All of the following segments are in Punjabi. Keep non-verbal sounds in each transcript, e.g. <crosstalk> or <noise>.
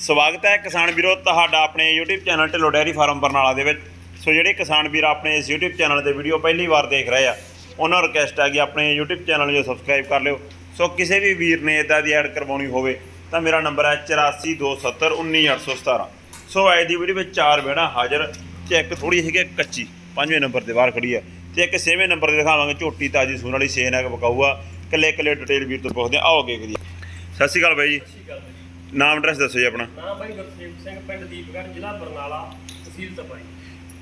ਸਵਾਗਤ ਹੈ ਕਿਸਾਨ ਵੀਰੋ ਤੁਹਾਡਾ ਆਪਣੇ YouTube channel Dhillon dairy farm Barnala ਦੇ ਵਿੱਚ। ਸੋ ਜਿਹੜੇ ਕਿਸਾਨ ਵੀਰ ਆਪਣੇ ਇਸ YouTube ਚੈਨਲ ਤੇ ਵੀਡੀਓ ਪਹਿਲੀ ਵਾਰ ਦੇਖ ਰਹੇ ਆ, ਉਹਨਾਂ ਨੂੰ ਰਿਕਵੈਸਟ ਹੈ ਕਿ ਆਪਣੇ YouTube ਚੈਨਲ ਨੂੰ ਸਬਸਕ੍ਰਾਈਬ ਕਰ ਲਿਓ। ਸੋ ਕਿਸੇ ਵੀ ਵੀਰ ਨੇ ਇਦਾਂ ਦੀ ਐਡ ਕਰਵਾਉਣੀ ਹੋਵੇ, ਤਾਂ ਮੇਰਾ ਨੰਬਰ ਹੈ 8427191817 ਸੋ ਅੱਜ ਦੀ ਵੀਡੀਓ ਵਿੱਚ ਚਾਰ ਬੇੜਾ ਹਾਜ਼ਰ, ਤੇ ਇੱਕ ਥੋੜੀ ਹੈਗੀ ਕਿ ਕੱਚੀ, ਪੰਜਵੇਂ ਨੰਬਰ ਤੇ ਬਾਹਰ ਖੜੀ ਆ। ਤੇ ਇੱਕ ਛੇਵੇਂ ਨੰਬਰ ਤੇ ਦਿਖਾਵਾਂਗੇ ਝੋਟੀ ਤਾਜੀ ਸੂਣ ਵਾਲੀ, ਸੇਨ ਹੈ ਕਿ ਬਕਾਊਆ ਕੱਲੇ ਕੱਲੇ ਡਿਟੇਲ ਵੀਰ ਤੋਂ ਪੁੱਛਦੇ ਆ। ਆਓ ਅੱਗੇ ਕਰੀਏ। ਸਤਿ ਸ਼੍ਰੀ ਅਕਾਲ ਬਾਈ ਜੀ। ਨਾਮ ਐਡਰੈਸ ਦੱਸੋ ਜੀ ਆਪਣਾ। ਨਾਮ ਬਾਈ ਗੁਰਸੇਵ ਸਿੰਘ ਪਿੰਡ ਦੀਪਗੜ੍ਹ ਜ਼ਿਲ੍ਹਾ ਬਰਨਾਲਾ ਤਹਿਸੀਲ ਤਪਾਈ।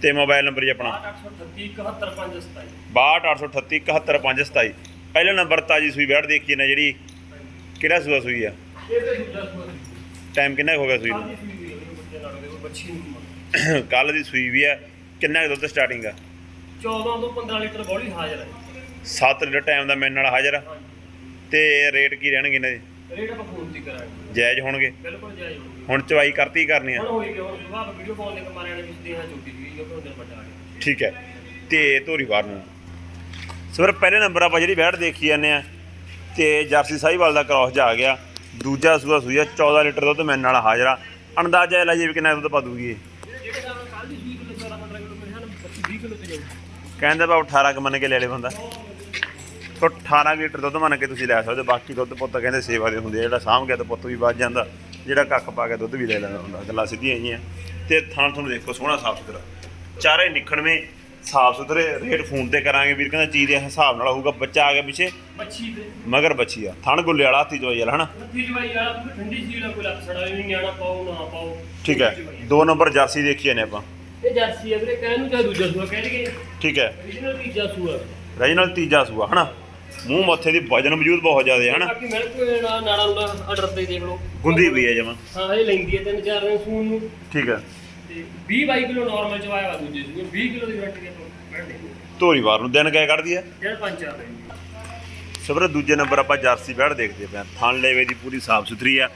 ਤੇ ਮੋਬਾਈਲ ਨੰਬਰ ਜੀ ਆਪਣਾ। 838 71527 6238371527 ਪਹਿਲਾ ਨੰਬਰ ਤਾਜੀ ਸੂਈ ਬੈਠ ਦੇਖੀ ਨਾ ਜਿਹੜੀ। ਕਿਹੜਾ ਸੂਆ ਸੂਈ ਆ? ਇਹ ਤੇ ਦੂਜਾ ਸੂਆ ਟਾਈਮ ਕਿੰਨਾ ਕੁ ਹੋ ਗਿਆ ਸੂਈ ਨੂੰ? ਸੂਈ ਹੋਈ ਹੈ ਬੱਚੇ ਨਾਲ ਦੇ ਬੱਚੀ ਨੂੰ <coughs> ਕੱਲ ਦੀ ਸੂਈ ਵੀ ਆ। ਕਿੰਨਾ ਕੁ ਦੁੱਧ ਸਟਾਰਟਿੰਗ ਆ? 14 ਤੋਂ 15 ਲੀਟਰ ਬੋਲੀ ਹਾਜ਼ਰ ਹੈ। 7 ਲੀਟਰ ਟਾਈਮ ਦਾ ਮੇਰੇ ਨਾਲ ਹਾਜ਼ਰ ਆ। ਹਾਂਜੀ। ਤੇ ਰੇਟ ਕੀ ਰਹਿਣਗੇ ਇਹਨਾਂ ਦੇ? ਰੇਟ ਆਪਾਂ ਫੋਨ ਤੇ ਕਰਾਂਗੇ। ਜਾਇਜ਼ ਹੋਣਗੇ? ਬਿਲਕੁਲ ਜਾਇਜ਼ ਹੋਊਗੀ ਹੁਣ ਚਵਾਈ ਕਰਤੀ ਕਰਨੀ ਆ। ਹੁਣ ਹੋਈ ਕਿ ਹੁਣ ਸੁਬਾਹ ਵੀਡੀਓ ਪਾਉਣ ਦੇ ਕਮਾਰਿਆਂ ਨੇ ਵਿੱਚ ਦੇਹਾਂ ਚੁੱਕੀ ਸੀ ਕਿਉਂਕਿ ਉਹਦੇ ਵੱਡਾ ਆ ਗਿਆ। ਠੀਕ ਹੈ। ਤੇ ਧੋਰੀਵਾਰ ਨੂੰ। ਸਰ ਪਹਿਲੇ ਨੰਬਰ ਆਪਾਂ ਜਿਹੜੀ ਬੈਠ ਦੇਖੀ ਜਾਂਦੇ ਆ ਤੇ ਜਰਸੀ ਸਾਹੀਵਾਲ ਦਾ ਕ੍ਰਾਸ ਜਾ ਗਿਆ। ਦੂਜਾ ਸੂਆ ਸੂਈ ਆ 14 ਲੀਟਰ ਦੁੱਧ ਮੇਰੇ ਨਾਲ ਹਾਜ਼ਰ। ਆ ਅੰਦਾਜ਼ਾ ਲਾਈਏ ਵੀ ਕਿੰਨਾ ਦੁੱਧ ਪਾ ਦੂਗੀ ਇਹ। ਜਿਹੜੇ ਦਾ ਕੱਲ ਦੀ 20 ਕਿਲੋ 14 15 ਕਿਲੋ ਮੇਰੇ ਹਨ 25 20 ਕਿਲੋ ਤੇ ਜਾਊ ਕਹਿੰਦਾ ਬਾ 18 ਕ ਮੰਨ ਕੇ ਲੈ ਲੈ ਬੰਦਾ। ਤੋ 18 ਲੀਟਰ ਦੁੱਧ ਮੰਨ ਕੇ ਤੁਸੀਂ ਲੈ ਸਕਦੇ ਹੋ। ਬਾਕੀ ਦੁੱਧ ਪੁੱਤ ਕਹਿੰਦੇ ਸੇਵਾ ਦੇ ਹੁੰਦੇ ਆ ਜਿਹੜਾ ਸਾਂਭ ਗਿਆ ਤਾਂ ਪੁੱਤ ਵੀ ਵੱਜ ਜਾਂਦਾ ਜਿਹੜਾ ਕੱਖ ਪਾ ਕੇ ਦੁੱਧ ਵੀ ਲੈ ਲੈਂਦਾ ਹੁੰਦਾ ਗੱਲਾਂ ਸਿੱਧੀਆਂ ਆਈਆਂ ਤੇ ਥਾਂ ਤੁਹਾਨੂੰ ਦੇਖੋ ਸੋਹਣਾ ਸਾਫ਼ ਸੁਥਰਾ। ਚਾਰੇ ਨਿਖਣਵੇਂ ਸਾਫ਼ ਸੁਥਰੇ ਰੇਟ ਫੋਨ ਤੇ ਕਰਾਂਗੇ ਵੀਰ ਕਹਿੰਦਾ ਚੀਜ਼ ਦੇ ਹਿਸਾਬ ਨਾਲ ਹੋਊਗਾ ਬੱਚਾ ਆ ਗਿਆ ਪਿੱਛੇ। ਤੇ। ਮਗਰ ਬੱਚੀ ਆ। ਥਣ ਗੁੱਲੇ ਵਾਲਾ ਹੱਥੀ ਵਾਲਾ ਹਨਾ? ਜਵਾਈ ਵਾਲਾ ਠੰਡੀ ਸੀ ਨਾ ਕੋਈ ਲੱਤ ਸੜਾ ਵੀ ਨਹੀਂ ਆਣਾ ਪਾਓ ਨਾ ਪਾਓ। ਠੀਕ ਹੈ। ਦੋ ਨੰਬਰ ਜਰਸੀ ਦੇਖੀ ਨੇ ਆਪਾਂ। ਇਹ ਜਰਸੀ ਹੈ ਵੀਰੇ ਕਹਿਣ ਨੂੰ ਚਾਹੇ ਦੂਜਾ ਸੂਆ ਕਹਿ ਲਈਏ ਠੀਕ ਹੈ। Origignal ਤੀਜਾ ਸੂਆ। ਰੀਜਨਲ ਤੀਜਾ ਸੂਆ ਹਨਾ? ਮੂੰਹ ਮੱਥੇ ਦੀ ਵਜਨ ਮੌਜੂਦ ਬਹੁਤ ਜ਼ਿਆਦਾ ਹੈ ਹਨਾ? ਬਾਕੀ ਮਿਲ ਕੋਈ ਨਾ ਨਾੜਾ ਨੂੰ ਆਰਡਰ ਤੇ ਦੇਖ ਲਓ। ਗੁੰਦੀ ਪਈ ਹੈ ਜਮਾ। ਹਾਂ ਇਹ ਲੈਂਦੀ ਹੈ ਤਿੰਨ ਚਾਰ ਦਿਨ ਸੂਣ ਨੂੰ। ਠੀਕ ਹੈ ਤੇ 20 22 ਕਿਲੋ ਨਾਰਮਲ ਚਵਾਇਆ ਵਾ ਦੂਜੇ ਸੂਏ 20 ਕਿਲੋ ਦੀ ਗਰੰਟੀ ਦੇ ਬੈਠ ਦੇ ਧੋਰੀਵਾਰ ਨੂੰ ਦਿਨ ਕਿਆ ਕੱਢਦੀ ਹੈ ਜਿਹੜਾ ਪੰਜ ਚਾਰ ਦਿਨ। ਸਬਰ ਦੂਜੇ ਨੰਬਰ ਆਪਾਂ ਜਰਸੀ ਬੈੜ ਦੇਖਦੇ ਪਏ ਥਣ ਲੇਵੇ ਦੀ ਪੂਰੀ ਸਾਫ਼ ਸੁਥਰੀ ਆ।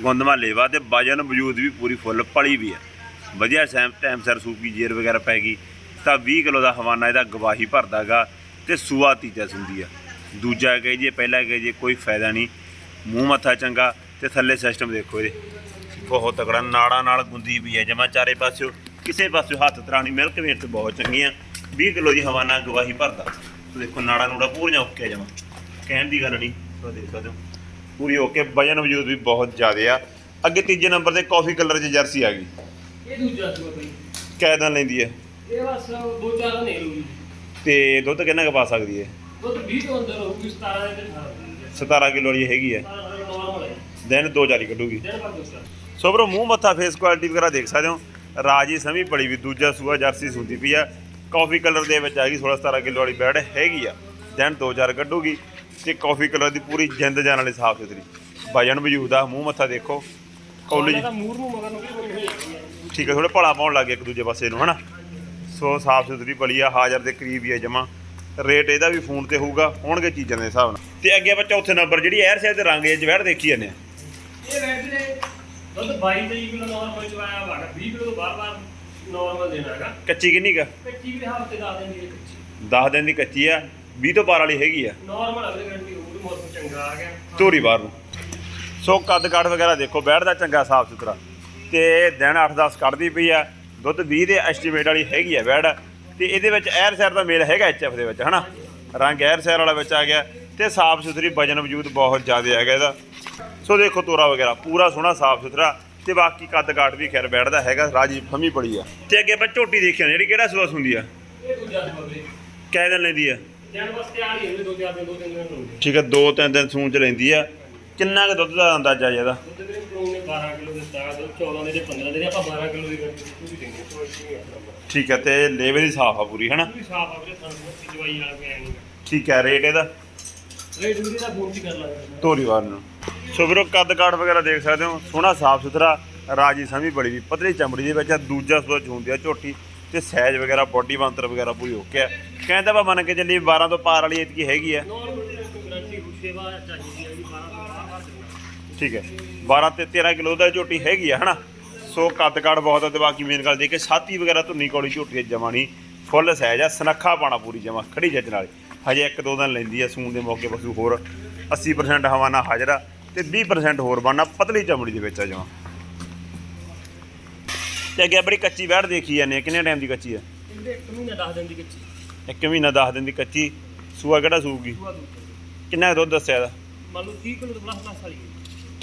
ਗੁੰਦਮਾ ਲੇਵਾ ਤੇ ਵਜਨ ਵਜੂਦ ਵੀ ਪੂਰੀ ਫੁੱਲ ਪਲੀ ਵੀ ਆ। ਵਧੀਆ ਸੈਮ ਟਾਈਮ ਸਰ ਸੂਪੀ ਜੇਰ ਵਗੈਰਾ ਪੈ ਗਈ। ਤਾਂ 20 ਕਿਲੋ ਦਾ ਹਵਾਨਾ ਇਹਦਾ ਗਵਾਹੀ ਭਰਦਾਗਾ ਤੇ ਸੂਆ ਤੀਜਾ ਸੁੰਦੀ ਆ। ਦੂਜਾ ਕਹੇ ਜੀ ਪਹਿਲਾ ਕਹੇ ਜੀ ਕੋਈ ਫਾਇਦਾ ਨਹੀਂ। ਮੂੰਹ ਮੱਥਾ ਚੰਗਾ ਤੇ ਥੱਲੇ ਸਿਸਟਮ ਦੇਖੋ ਇਹਦੇ। ਬਹੁਤ ਤਕੜਾ ਨਾੜਾ ਨਾਲ ਗੁੰਦੀ ਵੀ ਹੈ। ਜਮਾ ਚਾਰੇ ਪਾਸਿਓ ਕਿਸੇ ਪਾਸਿਓ ਹੱਥ ਤਰਾਣੀ ਮਿਲਕ ਵੇਟ ਤੇ ਬਹੁਤ ਚੰਗੀਆਂ। 20 ਕਿਲੋ ਦੀ ਹਵਾਨਾ ਗਵਾਹੀ ਭਰਦਾ। ਦੇਖੋ ਨਾੜਾ ਨੂੜਾ ਪੂਰੀਆਂ ਓਕੇ ਜਮਾ। ਕਹਿਣ ਦੀ ਗੱਲ ਨਹੀਂ ਸੋ ਦੇਖ ਸਕਦੇ ਹੋ। ਪੂਰੀ ਓਕੇ ਵਜਨ ਵਜੂਦ ਵੀ ਬਹੁਤ ਜ਼ਿਆਦਾ ਆ। ਅੱਗੇ ਤੀਜੇ ਨੰਬਰ ਤੇ ਕਾਫੀ ਕਲਰ 'ਚ ਜਰਸੀ ਆ ਗਈ। ਇਹ ਦੂਜਾ ਸੂਆ ਬਈ ਕੈਦਾਂ ਲੈਂਦੀ ਹੈ? ਇਹ ਬਸ ਦੋ ਚਾਰ ਦਿਨ ਲੂਗੀ ਤੇ ਦੁੱਧ ਕਿੰਨਾ ਕੁ ਪਾ ਸਕਦੀ ਹੈ? ਦੁੱਧ 20 ਤੋਂ ਅੰਦਰ ਹੋਊਗੀ 17 ਦੇ 18 17 ਕਿਲੋ। ਵਾਲੀ ਹੈਗੀ ਹੈ। ਦਿਨ ਦੋ ਚਾਰੀ ਕੱਢੂਗੀ। ਸੋ ਬਰੋ ਮੂੰਹ ਮੱਥਾ ਫੇਸ ਕੁਆਲਿਟੀ ਵਗੈਰਾ ਦੇਖ ਸਕਦੇ ਹੋ। ਰਾਜੀ ਸਮੀ ਪੜੀ ਵੀ ਦੂਜਾ ਸੂਆ ਜਰਸੀ ਸੁੰਦੀ ਪਈ ਆ। ਕਾਫੀ ਕਲਰ ਦੇ ਵਿੱਚ ਆ ਗਈ 16 17 ਕਿਲੋ ਵਾਲੀ ਬੈੜ ਹੈਗੀ ਆ। ਦਿਨ ਦੋ ਚਾਰ ਕੱਢੂਗੀ ਤੇ ਕਾਫੀ ਕਲਰ ਦੀ ਪੂਰੀ ਜਿੰਦ ਜਾਨ ਵਾਲੀ ਸਾਫ਼ ਸੁਥਰੀ। ਵਜਨ ਵਜੂਦ ਆ ਮੂੰਹ ਮੱਥਾ ਦੇਖੋ। ਕੌਲੀ ਠੀਕ ਹੈ ਥੋੜੇ ਭਲਾ ਪਾਉਣ ਲੱਗੇ ਇੱਕ ਦੂਜੇ ਪਾਸੇ ਨੂੰ ਹਨਾ? ਸੋ ਸਾਫ਼ ਸੁਥਰੀ ਬਲੀ ਆ ਹਾਜ਼ਰ ਦੇ ਕਰੀਬ ਹੀ ਆ ਜਮਾ ਰੇਟ ਇਹਦਾ ਵੀ ਫੋਨ ਤੇ ਹੋਊਗਾ ਹੋਣਗੇ ਚੀਜ਼ਾਂ ਦੇ ਹਿਸਾਬ ਨਾਲ। ਤੇ ਅੱਗੇ ਆਪਾਂ ਚੌਥੇ ਨੰਬਰ ਜਿਹੜੀ ਐਰ ਸਾਈਡ ਦੇ ਰੰਗ ਇਹ ਜਵੈੜ ਦੇਖੀ ਜਾਂਦੇ ਆ। ਇਹ ਰੈਡ ਨੇ ਦੁੱਧ 22 23 ਕਿਲੋ ਨਾਰਮਲ ਚਵਾਇਆ ਵਾ 20 ਕਿਲੋ ਤੋਂ ਬਾਰ-ਬਾਰ ਨਾਰਮਲ ਦੇਣਾ ਹੈਗਾ। ਕੱਚੀ ਕਿੰਨੀ ਕਾ ਕੱਚੀ ਵੀ ਹਫ਼ਤੇ ਦਾ ਦਿੰਦੀ ਹੈ ਕੱਚੀ। 10 ਦਿਨ ਦੀ ਕੱਚੀ ਆ 20 ਤੋਂ ਪਾਰ ਵਾਲੀ ਹੈਗੀ ਆ। ਨਾਰਮਲ ਅਗਲੇ ਗਰੰਟੀ ਹੋਊਗੀ ਮੌਸਮ ਚੰਗਾ ਆ ਗਿਆ। ਧੂਰੀ ਬਾਹਰ ਨੂੰ। ਸੋ ਕੱਦ ਕਾਠ ਵਗੈਰਾ ਦੇਖੋ ਬੈਠਦਾ ਚੰਗਾ ਸਾਫ਼ ਸੁਥਰਾ। ਤੇ ਦਿਨ 8-10 ਕੱਢਦੀ ਪਈ ਆ ਦੁੱਧ 20 ਦੇ ਐਸਟੀਮੇਟ ਵਾਲੀ ਹੈਗੀ ਆ ਬੈੜ ਤੇ ਇਹਦੇ ਵਿੱਚ ਐਰ ਸੈਰ ਦਾ ਮੇਲ ਹੈਗਾ ਐਚਐਫ ਦੇ ਵਿੱਚ, ਹਨਾ? ਰੰਗ ਐਰ ਸੈਰ ਵਾਲਾ ਵਿੱਚ ਆ ਗਿਆ ਤੇ ਸਾਫ਼ ਸੁਥਰੀ ਵਜਨ ਵਜੂਦ ਬਹੁਤ ਜ਼ਿਆਦਾ ਹੈਗਾ ਇਹਦਾ। ਸੋ ਦੇਖੋ ਤੋਰਾ ਵਗੈਰਾ, ਪੂਰਾ ਸੋਹਣਾ, ਸਾਫ਼ ਸੁਥਰਾ ਤੇ ਬਾਕੀ ਕੱਦ ਕਾਠ ਵੀ ਖੈਰ ਬੈਠਦਾ ਹੈਗਾ, ਰਾਜੀ ਫਮੀ ਪੜੀ ਆ। ਤੇ ਅੱਗੇ ਆਪਾਂ ਝੋਟੀ ਦੇਖਿਆ ਜਿਹੜੀ ਕਿਹੜਾ ਸੂਆ ਹੁੰਦੀ ਆ? ਇਹ ਦੂਜਾ ਸੂਬੇ ਕਹਿ ਦਿਨ ਲੈਂਦੀ ਆ? ਜਨ ਬਸ ਤਿਆਰ ਹੀ ਹੋਵੇ ਦੋ ਚਾਰ ਦਿਨ ਦੋ ਤਿੰਨ ਦਿਨ ਹੋਣਗੇ ਠੀਕ ਹੈ ਦੋ ਤਿੰਨ ਦਿਨ ਸੂਣ ਚ ਲੈਂਦੀ ਆ। ਕਿੰਨਾ ਕੁ ਦੁੱਧ ਦਾ ਅੰਦਾਜ਼ਾ ਜਿਹਦਾ ਦੁੱਧ ਵੀਰੇ 12 ਕਿਲੋ ਦਿੱਤਾ ਦੁੱਧ 14 ਦੇ 15 ਦੇ ਆਪਾਂ 12 ਕਿਲੋ ਦੀ ਗਰੰਟੀ ਠੀਕ ਹੈ ਤੇ ਲੇਵੇ ਦੀ ਸਾਫ਼ ਆ ਪੂਰੀ ਹਨਾ? ਪੂਰੀ ਸਾਫ਼ ਆ ਵੀਰੇ ਸਾਨੂੰ ਕੋਈ ਜਵਾਈ ਵਾਲਾ ਕੋਈ ਨਹੀਂ ਠੀਕ ਹੈ ਰੇਟ ਇਹਦਾ? ਰੇਟ ਵੀਰੇ ਦਾ ਫੋਨ ਵੀ ਕਰ ਲਾਂਗੇ। ਧੋਰੀਵਾਰ ਨੂੰ। ਸੋ ਵੀਰੋ ਕੱਦ ਕਾਠ ਵਗੈਰਾ ਦੇਖ ਸਕਦੇ ਹੋ ਸੋਹਣਾ ਸਾਫ਼ ਸੁਥਰਾ ਰਾਜੀ ਸਮੀ ਬੜੀ ਵੀ ਪਤਲੀ ਚਮੜੀ ਦੇ ਵਿੱਚ ਆ, ਦੂਜਾ ਸੂਆ ਚੁੰਦੀ ਆ ਝੋਟੀ ਤੇ ਸਾਈਜ਼ ਵਗੈਰਾ ਬੋਡੀ ਬੰਤਰ ਵਗੈਰਾ ਪੂਰੀ ਓਕੇ ਆ। ਕਹਿੰਦਾ ਵਾ ਮੰਨ ਕੇ ਚੱਲੀ 12 ਤੋਂ ਪਾਰ ਵਾਲੀ ਇਤਕੀ ਹੈਗੀ ਆ। ਨਾਰਮਲ ਦੀ ਗਰੰਟੀ ਸੇਵਾ ਚਾਹੀਦੀ ਹੈ ਜੀ 12 ਤੋਂ ਬਾਹਰ ਦੇਣਾ। ਠੀਕ ਹੈ 12 ਤੇ 13 ਕਿਲੋ ਦਾ ਝੋਟੀ ਹੈਗੀ ਆ ਹਨਾ? ਸੋ ਕੱਦ ਕਾਠ ਬਹੁਤ ਆ ਤੇ ਬਾਕੀ ਮੇਨ ਗੱਲ ਦੇ ਕੇ ਛਾਤੀ ਵਗੈਰਾ ਧੁੰਨੀ ਕੌਲੀ ਝੋਟੀ ਜਮਾ ਨਹੀਂ ਫੁੱਲ ਸਾਈਜ਼ ਆ ਸਨੱਖਾ ਪਾਣਾ ਪੂਰੀ ਜਮਾ ਖੜੀ ਜੱਜ ਨਾਲ। ਹਜੇ ਇੱਕ ਦੋ ਦਿਨ ਲੈਂਦੀ ਆ ਸੂਣ ਦੇ ਮੌਕੇ ਪਸ਼ੂ ਹੋਰ 80% ਹਵਾਨਾ ਹਾਜ਼ਰਾ ਤੇ 20% ਹੋਰ ਬਾਨਾ ਪਤਲੀ ਚਮੜੀ ਦੇ ਵਿੱਚ ਆ ਜਮਾ। ਤੇ ਅੱਗੇ ਬੜੀ ਕੱਚੀ ਬੈੜ ਦੇਖੀ ਜਾਂਦੇ ਕਿੰਨੇ ਟਾਈਮ ਦੀ ਕੱਚੀ ਆ? ਇੱਕ ਮਹੀਨਾ ਦੱਸ ਦਿਨ ਦੀ ਕੱਚੀ। ਇੱਕ ਮਹੀਨਾ 10 ਦਿਨ ਦੀ ਕੱਚੀ ਸੂਆ ਕਿਹੜਾ ਸੂਗੀ ਕਿੰਨਾ ਦੁੱਧ ਦੱਸਿਆ ਇਹਦਾ? ਮੰਨ ਲਓ 30 ਕਿਲੋ ਪਲੱਸ ਪਲੱਸ ਵਾਲੀ।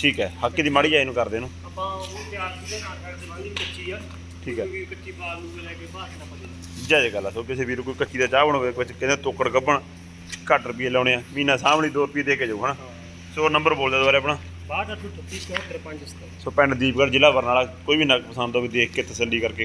ਠੀਕ ਹੈ ਹੱਕੀ ਦੀ ਮਾੜੀ ਜਾਈ ਨੂੰ ਕਰਦੇ ਨੂੰ। ਆਪਾਂ ਉਹ ਤਿਆਰ ਕੀਤੇ ਨਾਲ ਕਰਦੇ ਵਾਲੀ ਕੱਚੀ ਆ। ਠੀਕ ਹੈ। ਕਿਉਂਕਿ ਕੱਚੀ ਪਾਲ ਨੂੰ ਲੈ ਕੇ ਬਾਹਰ ਨਾ ਪਜੇ ਜੈ ਜੈ ਗੱਲ ਸੋ ਕਿਸੇ ਵੀਰ ਕੋਈ ਕੱਚੀ ਦਾ ਚਾਹ ਬਣਾਵੇ ਕੁਝ ਕਹਿੰਦੇ ਤੋਕੜ ਗੱਬਣ ਘੱਟ ਰੁਪਏ ਲਾਉਣੇ ਆ। ਮਹੀਨਾ ਸਾਹਮਣੇ 2 ਰੁਪਏ ਦੇ ਕੇ ਜਾਓ ਹਨਾ? ਸੋ ਨੰਬਰ ਬੋਲ ਦਿਓ ਦੁਬਾਰਾ ਆਪਣਾ। 62 38 36 65 5 ਸੋ ਪਿੰਡ ਦੀਪਗੜ੍ਹ ਜ਼ਿਲ੍ਹਾ ਬਰਨਾਲਾ ਕੋਈ ਵੀ ਨਗ ਪਸੰਦ ਹੋਵੇ ਦੇਖ ਕੇ ਤਸੱਲੀ ਕਰਕੇ